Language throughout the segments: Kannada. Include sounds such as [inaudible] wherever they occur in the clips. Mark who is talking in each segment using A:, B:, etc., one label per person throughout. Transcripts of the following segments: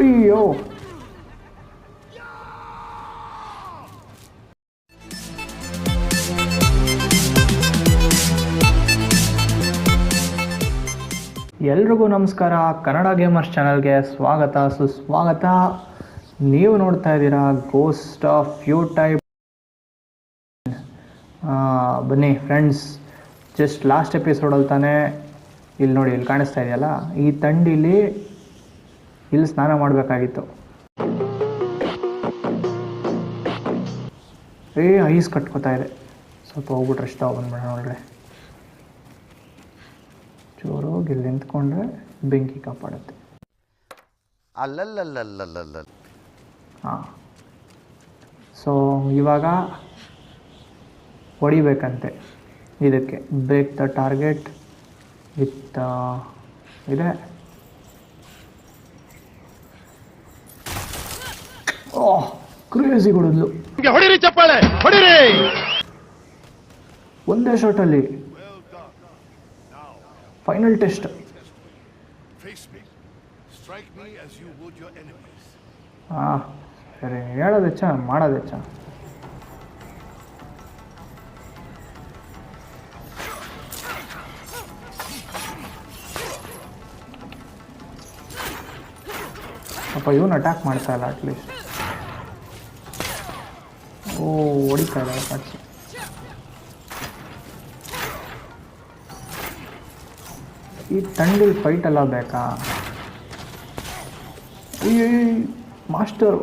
A: ಅಯ್ಯೋ ಎಲ್ರಿಗೂ ನಮಸ್ಕಾರ. ಕನ್ನಡ ಗೇಮರ್ಸ್ ಚಾನಲ್ಗೆ ಸ್ವಾಗತ, ಸುಸ್ವಾಗತ. ನೀವು ನೋಡ್ತಾ ಇದ್ದೀರಾ ಗೋಸ್ಟ್ ಆಫ್ ಯೂ ಟೈಪ್ ಬನ್ನಿ ಫ್ರೆಂಡ್ಸ್ ಜಸ್ಟ್ ಲಾಸ್ಟ್ ಎಪಿಸೋಡಲ್ಲಿ ತಾನೇ ಇಲ್ಲಿ ನೋಡಿ, ಇಲ್ಲಿ ಕಾಣಿಸ್ತಾ ಇದೆಯಲ್ಲ? ಈ ತಂಡಿಲಿ ಇಲ್ಲಿ ಸ್ನಾನ ಮಾಡಬೇಕಾಗಿತ್ತು. ಏ ಐಸ್ ಕಟ್ಕೋತಾ ಇದೆ. ಸ್ವಲ್ಪ ಹೋಗ್ಬಿಟ್ರೆ ಇಷ್ಟ ಬಂದ್ಬಿಡ ನೋಡ್ರಿ. ಚೂರು ಇಲ್ಲಿ ನಿಂತ್ಕೊಂಡ್ರೆ ಬೆಂಕಿ ಕಾಪಾಡುತ್ತೆ.
B: ಅಲ್ಲಲ್ಲಲ್ಲಲ್ಲಲ್ಲ
A: ಹಾಂ. ಸೊ ಇವಾಗ ಹೊಡಿಬೇಕಂತೆ. ಇದಕ್ಕೆ ಬ್ರೇಕ್ ದ ಟಾರ್ಗೆಟ್ ವಿತ್ ಇದೆ. ಓಹ್ ಕ್ರೇಜಿ ಹೊಡಿದ್ಲು
B: ಹೊಡಿರಿ ಚಪ್ಪಾಳೆ ಹೊಡಿರಿ.
A: ಒಂದೇ ಶಾಟಲ್ಲಿ ಫೈನಲ್ ಟೆಸ್ಟ್. ಹಾಂ ಸರಿ ಹೇಳೋದು ಹೆಚ್ಚ ಮಾಡೋದು ಹೆಚ್ಚ ಅಪ್ಪ ಇವನು ಅಟ್ಯಾಕ್ ಮಾಡ್ತಾ ಇಲ್ಲ ಅಟ್ಲೀಸ್ಟ್ ಓ ಹೊಡಿತಾ ಇಲ್ಲ ಅಟ್ಯಾಕ್ಸ್ ಈ ತಂಡಿ ಫೈಟ್ ಎಲ್ಲ ಬೇಕಾ ಈ ಮಾಸ್ಟರು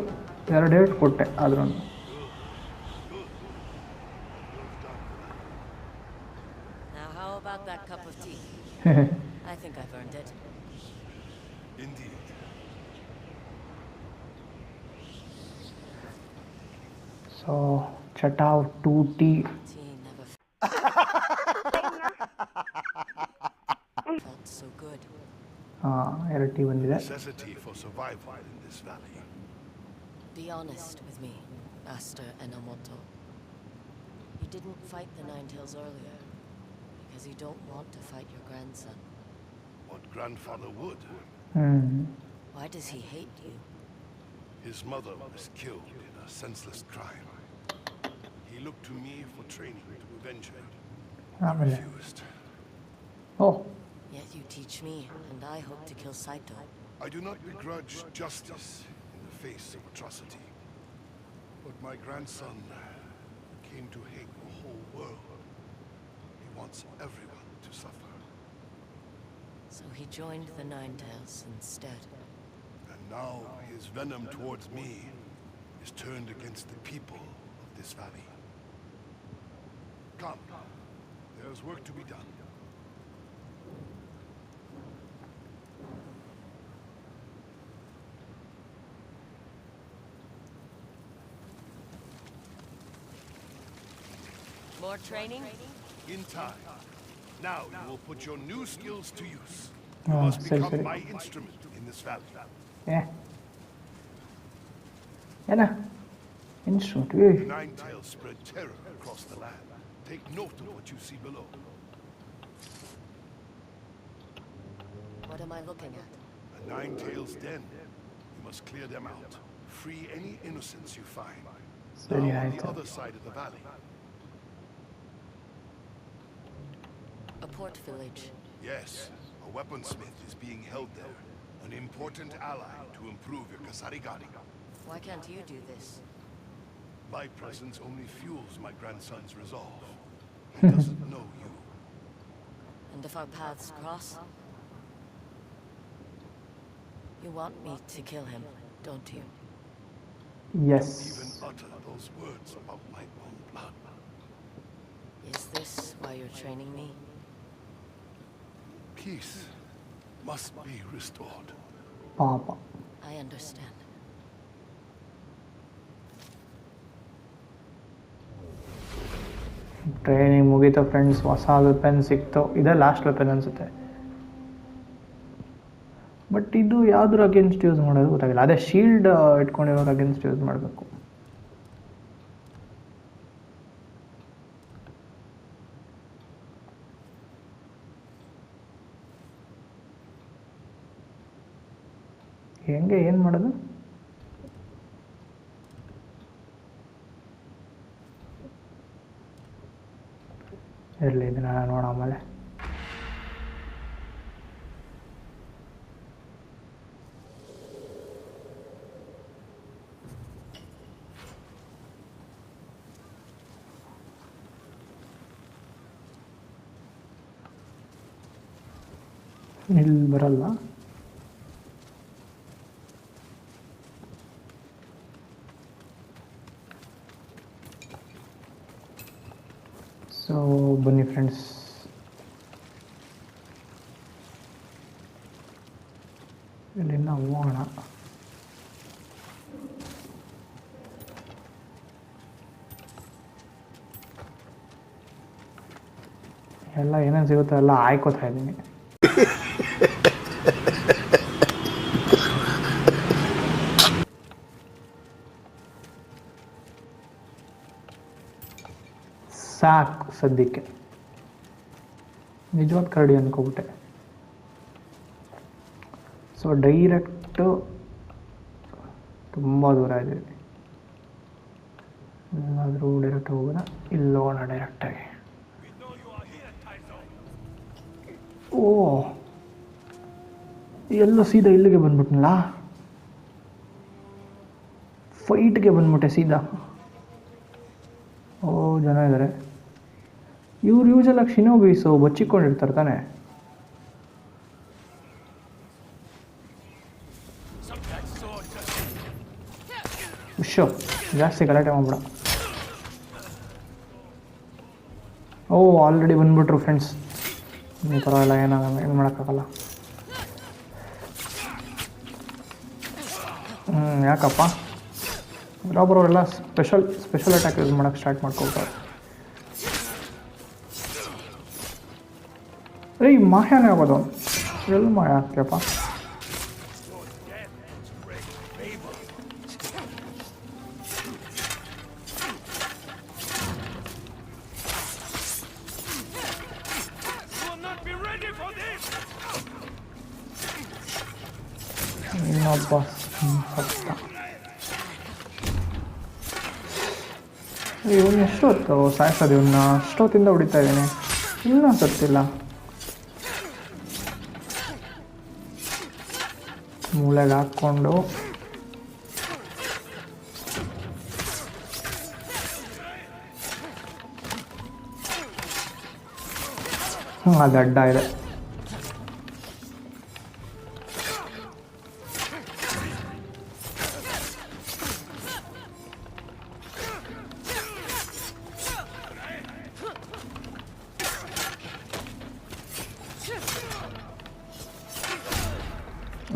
A: ಎರಡು ಏಟ್ ಕೊಟ್ಟೆ ಆದ್ರೂ
C: Now, how about that cup of tea? [laughs]
A: ಚಟಾವ್ to tea
C: Tea never felt so good.
A: ಹಾಂ ಎರಡು ಟಿ ಬಂದಿದೆ
D: Necessity for survival in this valley.
C: Be honest with me, Master Enomoto. You didn't fight the Nine Tails earlier because you don't want to fight your grandson.
D: What grandfather would?
A: ಹ್ಞೂ
C: Why does he hate you?
D: His mother was killed in a senseless crime. look to me for training to. Refused.
A: Oh.
C: Yet you teach me, and I hope to kill Saito.
D: I do not begrudge justice in the face of atrocity. But my grandson came to hate the whole world. He wants everyone to suffer.
C: So he joined the Ninetales instead.
D: And now his venom towards me is turned against the people of this valley. Come. There's work to be done.
C: More training?
D: In time. Now you will put your new skills to use. You
A: oh,
D: must
A: sorry,
D: become
A: sorry.
D: my instrument in this valley.
A: Yeah. Yeah, no.
D: Instrument. Nine tails spread terror across the land. Take note of what you see below.
C: What am I looking at?
D: A Nine-Tails den. You must clear them out. Free any innocents you find.
A: So
D: now on the other side of the valley.
C: A port village.
D: Yes. A weaponsmith is being held there. An important ally to improve your Kasarigari.
C: Why can't you do this?
D: My presence only fuels my grandson's resolve. [laughs] He doesn't know you.
C: And if our paths cross? You want me to kill him, don't you?
A: Yes.
D: Don't even utter those words about my own blood.
C: Is this why you're training me?
D: Peace must be restored.
A: Papa.
C: I understand.
A: Training ಮುಗೀತು ಫ್ರೆಂಡ್ಸ್ ಹೊಸ ಪೆನ್ ಸಿಕ್ತು. ಇದೇ ಲಾಸ್ಟ್ ಪೆನ್ ಅನ್ಸುತ್ತೆ. ಬಟ್ ಇದು ಯಾವ್ದು ಅಗೇನ್ಸ್ಟ್ ಯೂಸ್ ಮಾಡೋದು ಗೊತ್ತಾಗಿಲ್ಲ. ಅದೇ ಶೀಲ್ಡ್ ಇಟ್ಕೊಂಡಿರೋರು ಅಗೇನ್ಸ್ಟ್ ಯೂಸ್ ಮಾಡಬೇಕು. ಹೆಂಗೆ ಏನು ಮಾಡೋದು? ಇರಲಿ ಇದನ್ನ ನೋಡ ಆಮೇಲೆ. ಇಲ್ಲಿ ಬರಲ್ಲ ಸೊ ಬನ್ನಿ ಫ್ರೆಂಡ್ಸ್ ಇಲ್ಲಿಂದ ಹೋಗೋಣ ಎಲ್ಲ ಏನೇನು ಸಿಗುತ್ತೋ ಎಲ್ಲ ಆಯ್ಕೋತಾ ಇದ್ದೀನಿ. ಸಾಕು ಸದ್ಯಕ್ಕೆ. ನಿಜವಾದ ಕರಡಿ ಅನ್ಕೋಬಿಟ್ಟೆ ಸೊ ಡೈರೆಕ್ಟು ತುಂಬ ದೂರ ಇದೆ ಎಲ್ಲಾದರೂ ಡೈರೆಕ್ಟ್ ಹೋಗೋಣ ಇಲ್ಲಿ ಹೋಗೋಣ ಡೈರೆಕ್ಟಾಗಿ ಓ, ಎಲ್ಲೋ ಸೀದಾ ಇಲ್ಲಿಗೆ ಬಂದ್ಬಿಟ್ನಲ್ಲ? ಫೈಟ್ಗೆ ಬಂದ್ಬಿಟ್ಟೆ ಸೀದಾ. ಓ, ಜನ ಇದ್ದಾರೆ ಇವ್ರು ಯೂಸೆಲ್ಲ ಶಿನೋಬೀಸು ಬಚ್ಚಿಕೊಂಡಿರ್ತಾರೆ ತಾನೆ. ಶೋ ಜಾಸ್ತಿ ಗಲಾಟೆ ಮಾಡ್ಬಿಡ. ಓ ಆಲ್ರೆಡಿ ಬಂದ್ಬಿಟ್ರು ಫ್ರೆಂಡ್ಸ್ ಥರ ಎಲ್ಲ ಏನಾಗಲ್ಲ ಏನು ಮಾಡೋಕ್ಕಾಗಲ್ಲ. ಹ್ಞೂ ಯಾಕಪ್ಪ? ಅವರೆಲ್ಲ ಸ್ಪೆಷಲ್ ಸ್ಪೆಷಲ್ ಅಟ್ಯಾಕ್ ಯೂಸ್ ಮಾಡೋಕ್ಕೆ ಸ್ಟಾರ್ಟ್ ಮಾಡ್ಕೊಳ್ತಾರೆ. ಏಯ್ ಮಾಯಾನೇ ಆಗೋದು ಎಲ್ಲಿ ಮಾಯ ಆಗ್ತೀಯಪ್ಪ ಇನ್ನೊಬ್ಬ ಹ್ಮ್, ಸತ್ತ ಇವನು ಎಷ್ಟೊತ್ತು ಸಾಯಿಸೋದು ಇವನ್ನ ಅಷ್ಟೊತ್ತಿಂದ ಹೊಡಿತಾ ಇದ್ದೀನಿ ಇನ್ನೂ ಸತ್ತಿಲ್ಲ ಮೂಳೆಗೆ ಹಾಕ್ಕೊಂಡು. ಹ್ಞೂ ಅದು ಅಡ್ಡ ಇದೆ.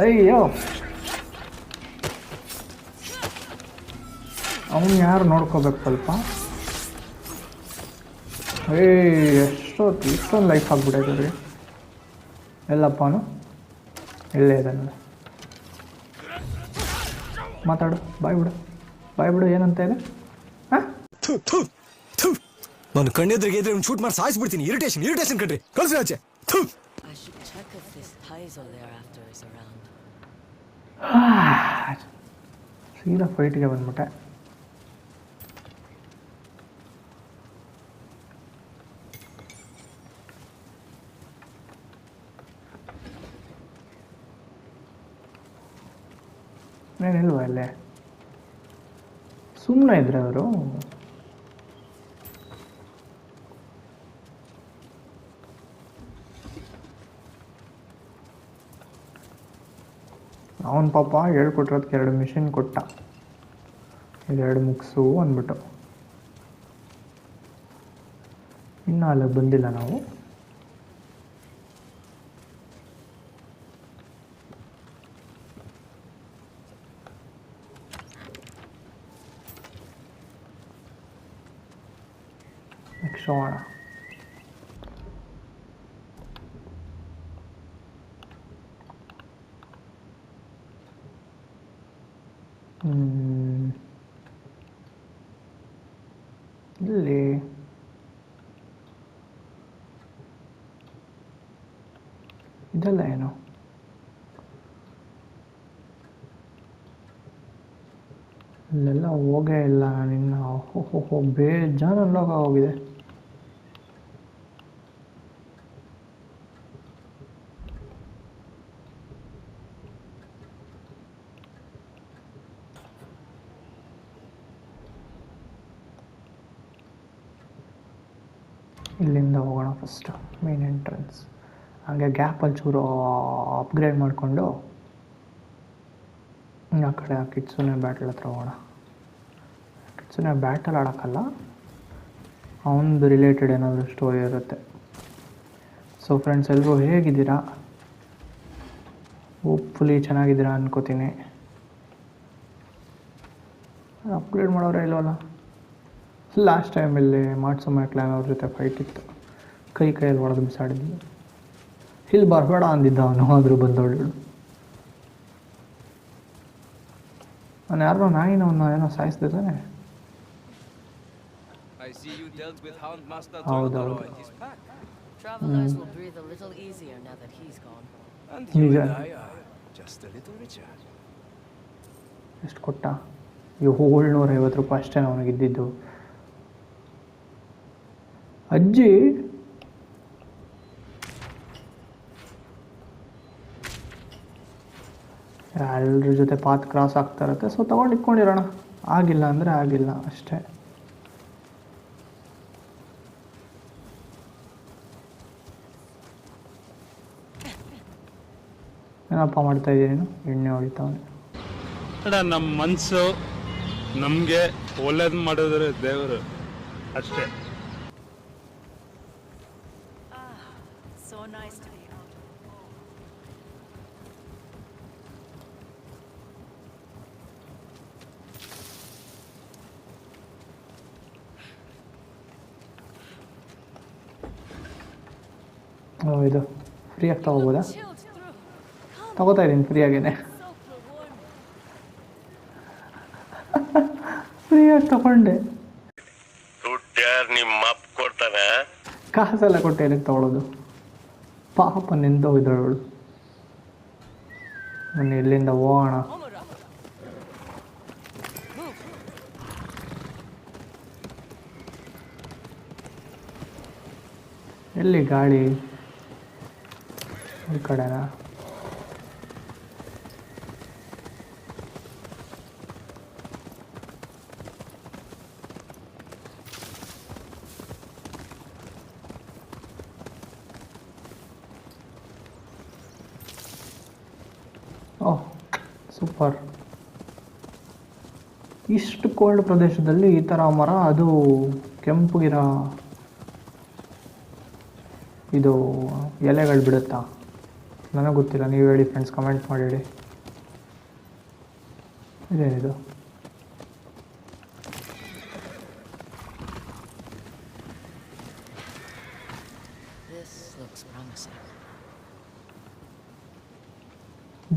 A: ಅಯ್ಯೋ ಅವನು ಯಾರು ನೋಡ್ಕೋಬೇಕು ಸ್ವಲ್ಪ ಏಯ್ ಎಷ್ಟೊತ್ತು ಇಷ್ಟೊಂದು ಲೈಫ್ ಆಗ್ಬಿಟ್ಟೈತೆ ರೀ ಎಲ್ಲಪ್ಪನು ಇಲ್ಲೇ ಇದ್ದಾನೆ ಮಾತಾಡು ಬಾಯ್ ಬಿಡು ಬಾಯ್ ಬಿಡು ಏನಂತ ಇದೆ ಹಾಂ
E: ಥು, ಥು, ಥು. ನಾನು ಕಣ್ಣೆದ್ರಿಗೆ ಇದ್ರೆ ಶೂಟ್ ಮಾಡಿ ಸಾಯಿಸ್ಬಿಡ್ತೀನಿ. ಇರಿಟೇಷನ್ ಇರಿಟೇಷನ್ ಕಣ್ರಿ. ಕಳ್ಸಿ ಆಚೆ. ಥು.
C: I should check if this Taizo thereafter is around.
A: ಸೀದಾ ಫೈಟ್ಗೆ ಬಂದ್ಬಿಟ್ಟೆ ಏನಿಲ್ವಾ ಇಲ್ಲೇ ಸುಮ್ಮನೆ ಇದ್ರೆ ಅವರು ಅವನ ಪಾಪ ಹೇಳ್ಕೊಟ್ಟಿರೋದಕ್ಕೆ ಎರಡು ಮಿಷಿನ್ ಕೊಟ್ಟ. ಇದೆರಡು ಮುಗಿಸು ಅಂದ್ಬಿಟ್ಟು. ಇನ್ನೂ ಅಲ್ಲಿಗೆ ಬಂದಿಲ್ಲ ನಾವು. Next mm, le D'Aleno. ಎಲ್ಲ ಹೋಗೇ ಇಲ್ಲ ನಿನ್ನ ಹೋಗೇ ಜಾನ ಹೋಗಿದೆ ಫಸ್ಟು ಮೇನ್ ಎಂಟ್ರೆನ್ಸ್ ಹಾಗೆ ಗ್ಯಾಪಲ್ಲಿ ಚೂರು ಅಪ್ಗ್ರೇಡ್ ಮಾಡಿಕೊಂಡು ಆ ಕಡೆ ಆ ಕಿಟ್ಸುನೆ ಬ್ಯಾಟಲ್ ಹತ್ರ ಹೋಗೋಣ. ಕಿಟ್ಸುನೆ ಬ್ಯಾಟಲ್ ಆಡೋಕ್ಕಲ್ಲ ಅವನದು ರಿಲೇಟೆಡ್ ಏನಾದರೂ ಸ್ಟೋರಿ ಇರುತ್ತೆ. ಸೊ ಫ್ರೆಂಡ್ಸ್ ಎಲ್ಲರೂ ಹೇಗಿದ್ದೀರಾ? ಹೋಪ್ಫುಲಿ ಚೆನ್ನಾಗಿದ್ದೀರಾ ಅನ್ಕೋತೀನಿ. ಅಪ್ಗ್ರೇಡ್ ಮಾಡೋರೇ ಇಲ್ವಲ್ಲ? ಲಾಸ್ಟ್ ಟೈಮಲ್ಲಿ ಮಾಡ್ಸೋ ಮ್ಯಾಕ್ಲಾನ್ ಅವ್ರ ಜೊತೆ ಫೈಟ್ ಇತ್ತು. ಕೈ ಕೈಯಲ್ಲಿ ಒಳಗೆ ಬಿಸಾಡಿದ್ವಿ ಇಲ್ಲಿ ಬರಬೇಡ ಅಂದಿದ್ದ ಅವನು. ಆದರೂ ಬಂದವಳು ಅವನು ಯಾರನ್ನೋ ನಾಯಿನ ಅವನ್ನ ಏನೋ ಸಾಯಿಸ್ದೆ ತಾನೆ?
F: ಎಷ್ಟು ಕೊಟ್ಟ you dealt with ರೂಪಾಯಿ
A: ಅಷ್ಟೇ
F: Tortoro
A: ಇದ್ದಿದ್ದು
F: and
A: ಎಲ್ಲರ ಜೊತೆ ಪಾತ್ ಕ್ರಾಸ್ ಆಗ್ತಾ ಇರುತ್ತೆ. ಸೊ ತಗೊಂಡು ಇಟ್ಕೊಂಡಿರೋಣ ಆಗಿಲ್ಲ ಅಂದರೆ ಆಗಿಲ್ಲ, ಅಷ್ಟೇ. ಏನಪ್ಪ ಮಾಡ್ತಾ ಇದ್ದೀನಿ ಎಣ್ಣೆ ಹೊಡಿತಾವನೆ
G: ನಮ್ಮ ಮನಸ್ಸು ನಮಗೆ ಒಳ್ಳೇದು ಮಾಡಿದ್ರೆ ದೇವರು ಅಷ್ಟೇ.
A: ಇದು ಫ್ರೀಯಾಗಿ ತಗೋಬೋದಾ. ತಗೋತಾ ಇದ್ದೀನಿ ಫ್ರೀಯಾಗೇನೆ
H: ಆಗೇನೆ. [laughs] ಫ್ರೀ ಆಗಿ me.
A: ಫ್ರೀಯಾಗಿ ತಗೊಂಡೆ ಕಾಸೆಲ್ಲ ಕೊಟ್ಟು ಏನಕ್ಕೆ ತಗೊಳ್ಳೋದು ಪಾಪ ನಿಂತೋಗಿದ್ದಳು ನಾನು ಇಲ್ಲಿಂದ ಹೋಗೋಣ? ಎಲ್ಲಿ ಗಾಳಿ? ಈ ಕಡೆನಾ. ಓಹ್ ಸೂಪರ್. ಇಷ್ಟು ಕೋಲ್ಡ್ ಪ್ರದೇಶದಲ್ಲಿ ಈ ಥರ ಮರ, ಅದು ಕೆಂಪುಗಿರ ಇದು ಎಲೆಗಳು ಬಿಡುತ್ತಾ? ನನಗೆ ಗೊತ್ತಿಲ್ಲ ನೀವು ಹೇಳಿ ಫ್ರೆಂಡ್ಸ್ ಕಮೆಂಟ್ ಮಾಡಿ ಹೇಳಿ. ಇದೇನಿದು.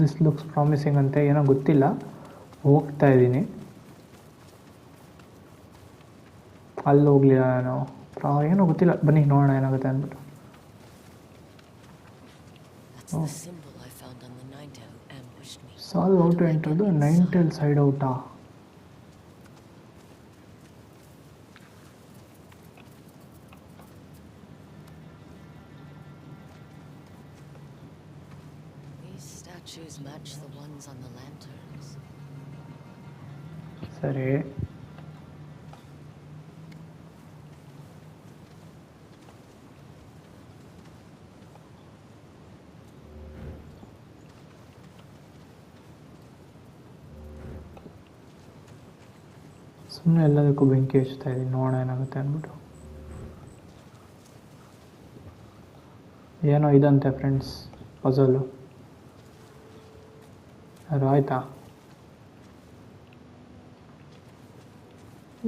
A: ದಿಸ್ ಲುಕ್ಸ್ ಪ್ರಾಮಿಸಿಂಗ್ ಅಂತ ಏನೋ ಗೊತ್ತಿಲ್ಲ. ಹೋಗ್ತಾ ಇದ್ದೀನಿ. ಅಲ್ಲಿ ಹೋಗ್ಲಿಲ್ಲ ನಾನು ಏನೋ ಗೊತ್ತಿಲ್ಲ. ಬನ್ನಿ ನೋಡೋಣ ಏನಾಗುತ್ತೆ ಅಂದ್ಬಿಟ್ಟು.
C: It's oh. the symbol I found on the Ninetale who ambushed me.
A: Solve how to enter the Ninetale's hideout. Ah.
C: These statues match the ones on the lanterns.
A: Sorry. ಸುಮ್ಮನೆ ಎಲ್ಲದಕ್ಕೂ ಬೆಂಕಿ ಹಚ್ತಾ ಇದ್ದೀನಿ ನೋಡೋಣ ಏನಾಗುತ್ತೆ ಅಂದ್ಬಿಟ್ಟು. ಏನೋ ಇದಂತೆ ಫ್ರೆಂಡ್ಸ್ ಪಜಲು ಅದು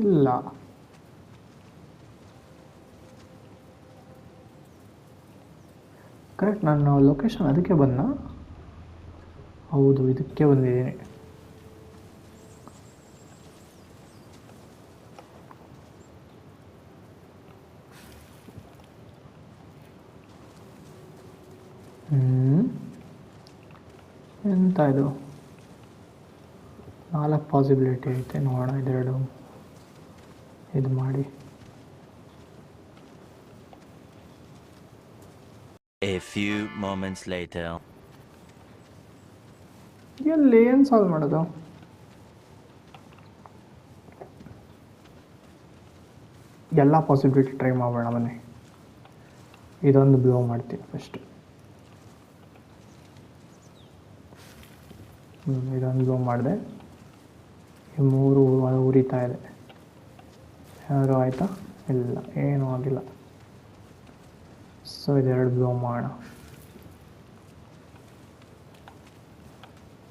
A: ಇಲ್ಲ. ಕರೆಕ್ಟ್ ನಾನು ಲೊಕೇಶನ್ ಅದಕ್ಕೆ ಬಂದ ಹೌದು, ಇದಕ್ಕೆ ಬಂದಿದ್ದೀನಿ ಹ್ಞೂ ಎಂತ ಇದು ನಾಲ್ಕು ಪಾಸಿಬಿಲಿಟಿ ಐತೆ ನೋಡೋಣ ಇದೆರಡು. ಇದು ಮಾಡಿ.
I: A few moments later.
A: ಎಲ್ಲಿ ಏನು ಸಾಲ್ವ್ ಮಾಡೋದು? ಎಲ್ಲ ಪಾಸಿಬಿಲಿಟಿ ಟ್ರೈ ಮಾಡೋಣ ಬನ್ನಿ ಇದೊಂದು ಬ್ಲೋ ಮಾಡ್ತೀನಿ ಫಸ್ಟ್ ಇದೊಂದು ಬ್ಲೋ ಮಾಡಿದೆ. ಈ ಮೂರು ಉರಿತಾ ಇದೆ. ಏನಾದರೂ ಆಯಿತಾ? ಇಲ್ಲ, ಏನೂ ಆಗಿಲ್ಲ. ಸೊ ಇದೆರಡು ಬ್ಲೋ ಮಾಡೋಣ.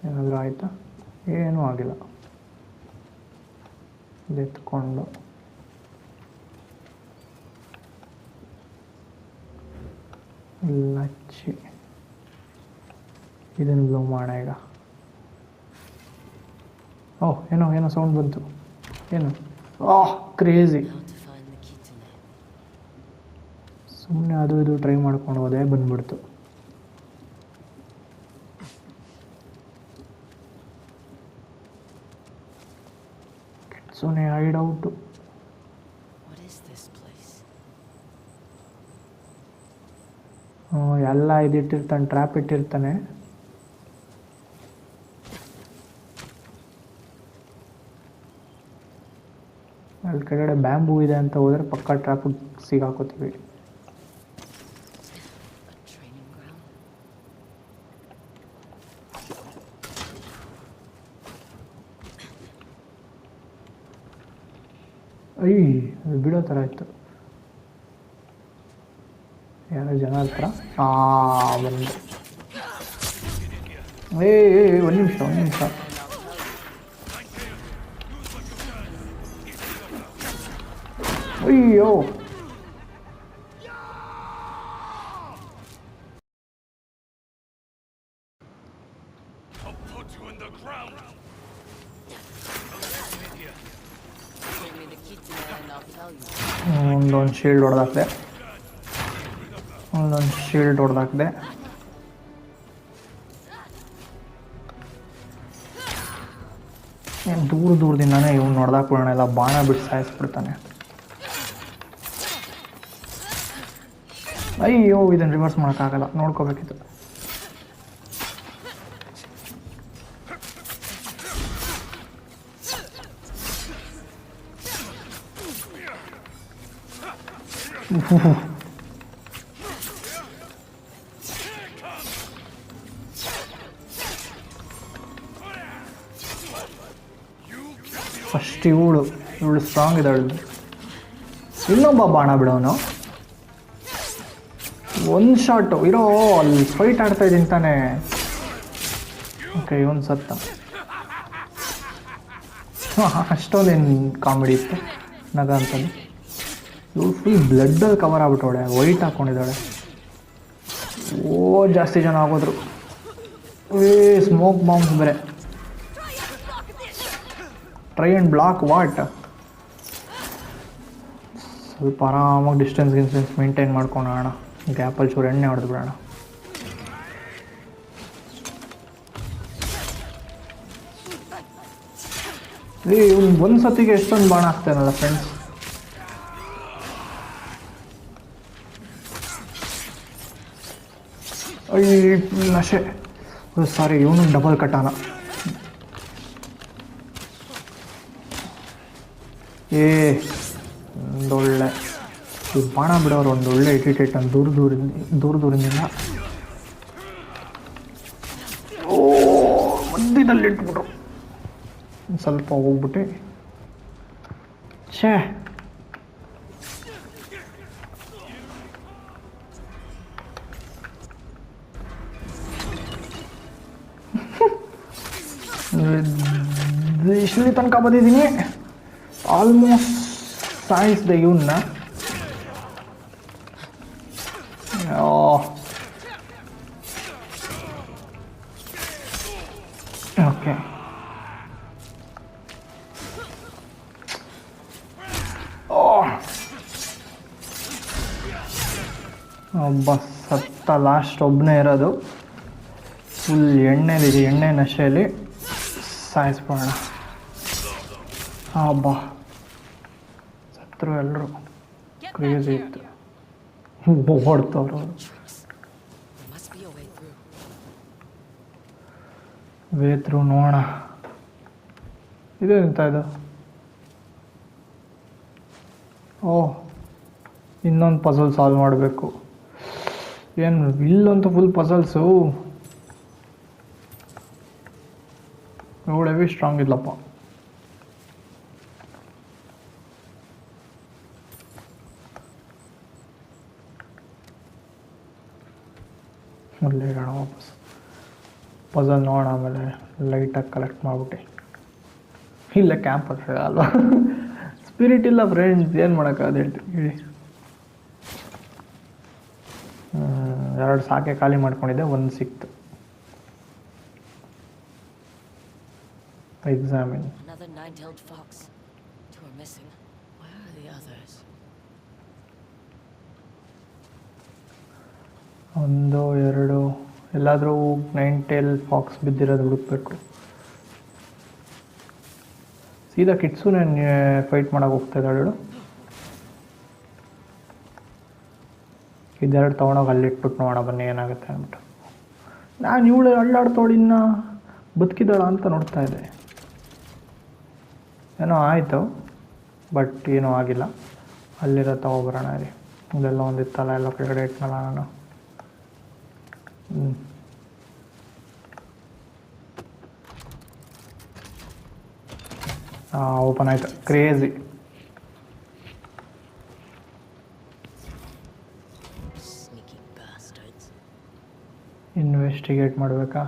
A: ಏನಾದರೂ ಆಯಿತಾ? ಏನೂ ಆಗಿಲ್ಲ. ಎತ್ಕೊಂಡು. ಲಚ್ಚಿ ಇದನ್ನು ಬ್ಲೋ ಮಾಡೋಣ ಈಗ. ಓಹ್ ಏನೋ ಏನೋ ಸೌಂಡ್ ಬಂತು ಏನು ಆಹ್ ಕ್ರೇಜಿ. ಸುಮ್ಮನೆ ಅದು ಇದು ಟ್ರೈ ಮಾಡ್ಕೊಂಡು ಹೋದೆ, ಬಂದ್ಬಿಡ್ತು ಸುಮ್ಮನೆ ಹೈಡ್
C: ಡೌಟು?
A: ಎಲ್ಲ ಇದಿಟ್ಟಿರ್ತಾನೆ ಟ್ರ್ಯಾಪ್ ಇಟ್ಟಿರ್ತಾನೆ ಅಲ್ಲಿ ಕೆಳಗಡೆ ಬ್ಯಾಂಬೂ ಇದೆ ಅಂತ ಹೋದ್ರೆ ಪಕ್ಕ ಟ್ರ್ಯಾಪ್ ಸಿಗಾಕೋತೀವಿ. ಅಯ್ಯ ಅದು ಬಿಡೋ ಥರ ಇತ್ತು. ಯಾರೋ ಜನ ಹತ್ರ ಆ ಬಂದು ಏ, ಒಂದು ನಿಮಿಷ ಒಂದು ನಿಮಿಷ.
C: You.
A: ಒಂದೊಂದು ಶೀಲ್ಡ್ ಹೊಡೆದಾಕ್ದೆ. ಒಂದೊಂದು ಶೀಲ್ಡ್ ಹೊಡೆದಾಕ್ದೆ. ಏನು ದೂರ ದೂರದಿಂದಾನೇ ಇವ್ನು ನೋಡ್ದಾಕ್ಬಿಡೋಣ ಎಲ್ಲ ಬಾಣ ಬಿಟ್ಟು ಸಾಯಿಸ್ಬಿಡ್ತಾನೆ. ಅಯ್ಯೋ ಇದನ್ನು ರಿವರ್ಸ್ ಮಾಡೋಕ್ಕಾಗಲ್ಲ. ನೋಡ್ಕೋಬೇಕಿತ್ತು. ಫಸ್ಟ್ ಇವಳು ಇವಳು ಸ್ಟ್ರಾಂಗ್ ಇದ್ದಾಳು. ಇನ್ನೊಬ್ಬ ಬಾಣ ಬಿಡೋನು. ಒಂದು ಶಾಟು ಇರೋ ಅಲ್ಲಿ ಫೈಟ್ ಆಡ್ತಾ ಇದ್ದೀನಿ ತಾನೇ. ಓಕೆ ಇವನು ಸತ್ತ. ಅಷ್ಟೊಂದೇನು ಕಾಮಿಡಿ ಇತ್ತು. ನಗ ಅಂತಂದು. ಇವಳು ಫುಲ್ ಬ್ಲಡ್ಡಲ್ಲಿ ಕವರ್ ಆಗ್ಬಿಟ್ಟವಳೆ ವೈಟ್ ಹಾಕ್ಕೊಂಡಿದ್ದಾಳೆ ಓ, ಜಾಸ್ತಿ ಜನ ಆಗೋದ್ರು. ಏ ಸ್ಮೋಕ್ ಬಾಂಬ್ಸ್ ಬೇರೆ. ಟ್ರೈ ಆ್ಯಂಡ್ ಬ್ಲಾಕ್ ವಾಟ್ ಸ್ವಲ್ಪ ಆರಾಮಾಗಿ ಡಿಸ್ಟೆನ್ಸ್ ಗಿನ್ಸ್ಟೆನ್ಸ್ ಮೇಂಟೈನ್ ಮಾಡ್ಕೊಳೋಣ ಗ್ಯಾಪಲ್ಲಿ ಚೂರು ಎಣ್ಣೆ ಹೊಡೆದು ಬಿಡೋಣ ಏ ಇವ್ನು ಒಂದು ಸತಿಗೆ ಎಷ್ಟೊಂದು ಬಾಣ ಹಾಕ್ತಾನಲ್ಲ ಫ್ರೆಂಡ್ಸ್ ಅಯ್ಯ ನಶೆ ಸಾರಿ ಇವನು ಡಬಲ್ ಕಟ್ಟಾನ ಏ ಒಂದೊಳ್ಳೆ ಈ ಬಾಣ ಬಿಡೋರು ಒಂದು ಒಳ್ಳೆ ಎಡಿಟೇಟ್ ಅಂತ ದೂರ ದೂರಿಂದ ದೂರ ದೂರದಿಂದ. ಮಧ್ಯದಲ್ಲಿ ಇಟ್ಬಿಟ್ರು. ಸ್ವಲ್ಪ ಹೋಗ್ಬಿಟ್ಟು. ಛೇ. [laughs] ಇಷ್ಟು ತನಕ ಬಂದಿದ್ದೀನಿ? ಆಲ್ಮೋಸ್ಟ್ ಸಾಯಿಸಿದೆ ಇವನ್ನ ಲಾಸ್ಟ್ ಒಬ್ಬನೇ ಇರೋದು. ಫುಲ್ ಎಣ್ಣೆಲಿದೆ ಎಣ್ಣೆ ನಶೆಯಲ್ಲಿ ಸಾಯಿಸ್ಬೋಣ ಹಾಂ ಬಾ ಸತ್ರು ಎಲ್ಲರೂ ಕ್ರೇಜ್. ಇತ್ತು. ಓಡ್ತವ್ರು. ವೇತ್ರು ನೋಣ ಇದು ಎಂತ ಇದು? ಓ, ಇನ್ನೊಂದು ಪಜಲ್ ಸಾಲ್ವ್ ಮಾಡಬೇಕು. ಏನು ಇಲ್ಲಂತೂ ಫುಲ್ ಪಸಲ್ಸು ನೋಡವಿ ಸ್ಟ್ರಾಂಗ್ ಇಲ್ಲಪ್ಪ. ಇಡೋಣ ವಾಪಸ್ ಪಜಲ್ ನೋಡೋಣ ಆಮೇಲೆ ಲೈಟಾಗಿ ಕಲೆಕ್ಟ್ ಮಾಡಿಬಿಟ್ಟೆ. ಇಲ್ಲ ಕ್ಯಾಂಪಸ್ ಅಲ್ವಾ? [laughs] ಸ್ಪಿರಿಟ್ ಇಲ್ಲ ಫ್ರೆಂಡ್ಸ್ ಏನು ಮಾಡೋಕ್ಕಾಗದು ಹೇಳ್ತೀವಿ ಹೇಳಿ. ಎರಡು ಸಾಕೆ ಖಾಲಿ ಮಾಡ್ಕೊಂಡಿದ್ದೆ ಒಂದು ಸಿಕ್ತು. ಎಕ್ಸಾಮಿನ್? ಒಂದು ಎರಡು ಎಲ್ಲಾದರೂ ನೈನ್ ಟೆಲ್ ಫಾಕ್ಸ್ ಬಿದ್ದಿರೋದು ಹುಡುಕ್ಬೇಕು. ಸೀದಾ ಕಿಟ್ಸು ನಾನು ಫೈಟ್ ಮಾಡೋಕೆ ಹೋಗ್ತಾ ಇದ್ದಾಳೆ ಇದೆರಡು ತೊಗೊಂಡೋಗಿ ಅಲ್ಲಿಟ್ಬಿಟ್ಟು ನೋಡೋಣ ಬನ್ನಿ, ಏನಾಗುತ್ತೆ ಅಂದ್ಬಿಟ್ಟು. ನಾನು ಇವಳು ಅಳ್ಳಾಡ್ತೋಳು ಇನ್ನ ಬದುಕಿದಾಳ ಅಂತ ನೋಡ್ತಾ ಇದ್ದೆ. ಏನೋ ಆಯಿತು, ಬಟ್ ಏನೂ ಆಗಿಲ್ಲ. ಅಲ್ಲಿರೋ ತಗೊಬರೋಣ ರೀ ಇದೆಲ್ಲ ಒಂದಿತ್ತಲ್ಲ ಎಲ್ಲ ಕೆಳಗಡೆ ಇಟ್ನಲ್ಲ ನಾನು. ಹ್ಞೂ ಓಪನ್ ಆಯಿತು. ಕ್ರೇಜಿ ಇನ್ವೆಸ್ಟಿಗೇಟ್ ಮಾಡಬೇಕಾ?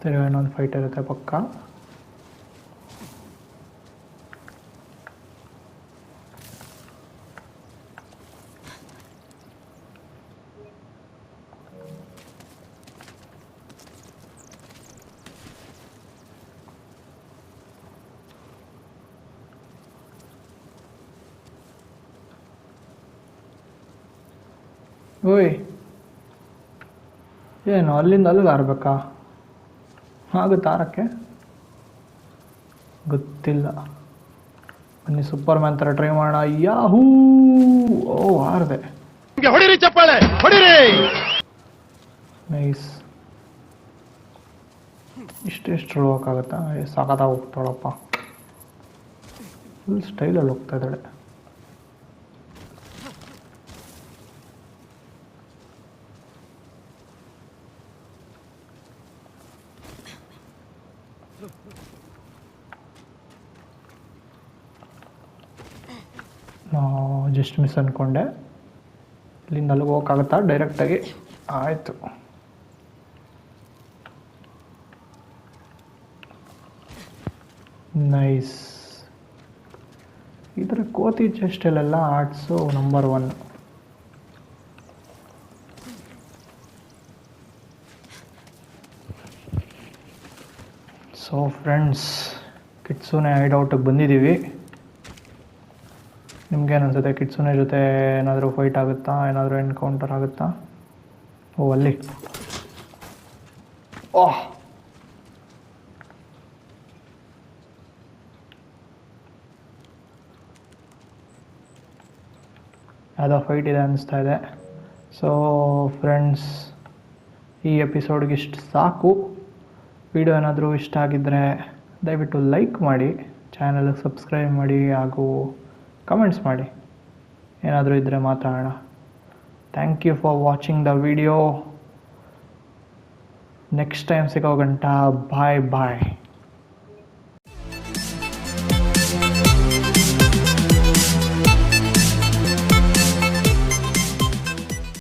A: ತಿರುಗಿ ಇನ್ನೊಂದು ಫೈಟ್ ಇರುತ್ತೆ ಪಕ್ಕ ಓಯ್. ಏನು ಅಲ್ಲಿಂದ ಅಲ್ಲಿಗೆ ಹಾರಬೇಕಾ? ಆಗುತ್ತೆ ಹಾರಕ್ಕೆ? ಗೊತ್ತಿಲ್ಲ. ಬನ್ನಿ ಸೂಪರ್ ಮ್ಯಾನ್ ಥರ ಟ್ರೈ ಮಾಡೋಣ. ಯಾಹೂ ಓ ಹಾರದೆ.
B: ಹೊಡಿರಿ ಚಪ್ಪಾಳೆ ಹೊಡಿರಿ!
A: ನೈಸ್ ಇಷ್ಟೆಷ್ಟು ಹೋಗೋಕ್ಕಾಗತ್ತಾ ಸಾಕತ್ತಾಗ ಸಾಕಾದಾಗ ಹೋಗ್ತಾಳಪ್ಪ ಫುಲ್ ಸ್ಟೈಲಲ್ಲಿ ಹೋಗ್ತಾ ಇದ್ದಾಳೆ. ಜಸ್ಟ್ ಮಿಸ್ ಅಂದ್ಕೊಂಡೆ ಇಲ್ಲಿಂದ ಅಲ್ಲಿಗೆ ಡೈರೆಕ್ಟಾಗಿ ಆಯಿತು. ನೈಸ್ ಇದರ ಕೋತಿ ಚೆಸ್ಟಲ್ಲೆಲ್ಲ arts number one so friends Kitsune ಹೈಡೌಟಿಗೆ ಬಂದಿದ್ದೀವಿ. ನಿಮ್ಗೇನು ಅನ್ಸುತ್ತೆ ಕಿಟ್ಸುನೆ ಜೊತೆ ಏನಾದರೂ ಫೈಟ್ ಆಗುತ್ತಾ? ಏನಾದರೂ ಎನ್ಕೌಂಟರ್ ಆಗುತ್ತಾ? ಓ ಅಲ್ಲಿ. ಓಹ್ ಯಾವುದೋ ಫೈಟ್ ಇದೆ ಅನಿಸ್ತಾ ಇದೆ. ಸೊ ಫ್ರೆಂಡ್ಸ್ ಈ ಎಪಿಸೋಡ್ಗೆ ಇಷ್ಟು ಸಾಕು. ವಿಡಿಯೋ ಏನಾದರೂ ಇಷ್ಟ ಆಗಿದ್ದರೆ ದಯವಿಟ್ಟು ಲೈಕ್ ಮಾಡಿ ಚಾನಲ್ಗೆ ಸಬ್ಸ್ಕ್ರೈಬ್ ಮಾಡಿ ಹಾಗೂ ಕಮೆಂಟ್ಸ್ ಮಾಡಿ. ಏನಾದರೂ ಇದ್ದರೆ ಮಾತಾಡೋಣ thank you for watching the video next time ಸಿಗೋ ಗಂಟ ಬಾಯ್ ಬಾಯ್